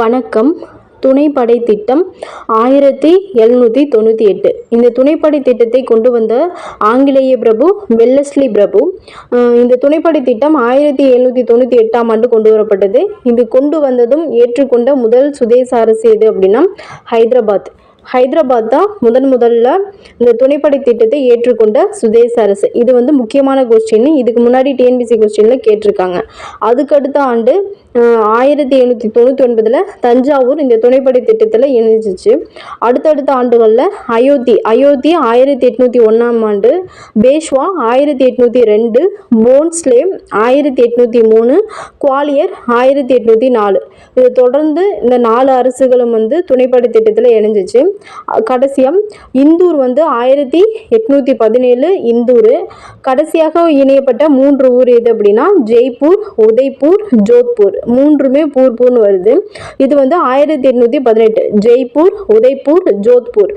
வணக்கம். துணைப்படை திட்டம் ஆயிரத்தி எழுநூற்றி தொண்ணூற்றி எட்டு. இந்த துணைப்படை திட்டத்தை கொண்டு வந்த ஆங்கிலேய பிரபு வெல்லஸ்லி பிரபு இந்த துணைப்படை திட்டம் ஆயிரத்தி எழுநூற்றி தொண்ணூற்றி எட்டாம் ஆண்டு கொண்டு வரப்பட்டது. இது கொண்டு வந்ததும் ஏற்றுக்கொண்ட முதல் சுதேச அரசு எது அப்படின்னா ஹைதராபாத். ஹைதராபாத் தான் முதன் முதல்ல இந்த துணைப்படை திட்டத்தை ஏற்றுக்கொண்ட சுதேச அரசு. இது வந்து முக்கியமான கொஸ்டின் இதுக்கு முன்னாடி டிஎன்பிசி கொஸ்டினில் கேட்டிருக்காங்க. அதுக்கடுத்த ஆண்டு ஆயிரத்தி எழுநூற்றி தொண்ணூற்றி ஒன்பதில் தஞ்சாவூர் இந்த துணைப்படை திட்டத்தில் இணைஞ்சிச்சு. அடுத்தடுத்த ஆண்டுகளில் அயோத்தி அயோத்தி ஆயிரத்தி எட்நூற்றி ஒன்றாம் ஆண்டு பேஷ்வா ஆயிரத்தி எட்நூற்றி ரெண்டு போன்ஸ்லேம் ஆயிரத்தி எட்நூற்றி மூணு குவாலியர் ஆயிரத்தி எட்நூற்றி நாலு. இது தொடர்ந்து இந்த நாலு அரசுகளும் வந்து துணைப்படை திட்டத்தில் இணைஞ்சிச்சு. கடைசியாக இந்தூர் வந்து ஆயிரத்தி எட்நூற்றி பதினேழு இந்தூர். கடைசியாக இணையப்பட்ட மூன்று ஊர் எது அப்படின்னா ஜெய்ப்பூர் உதய்பூர் ஜோத்பூர். மூன்றுமே பூர்பூர்னு வருது. இது வந்து ஆயிரத்தி எட்நூற்றி பதினெட்டு. ஜெய்ப்பூர் உதய்பூர் ஜோத்பூர்.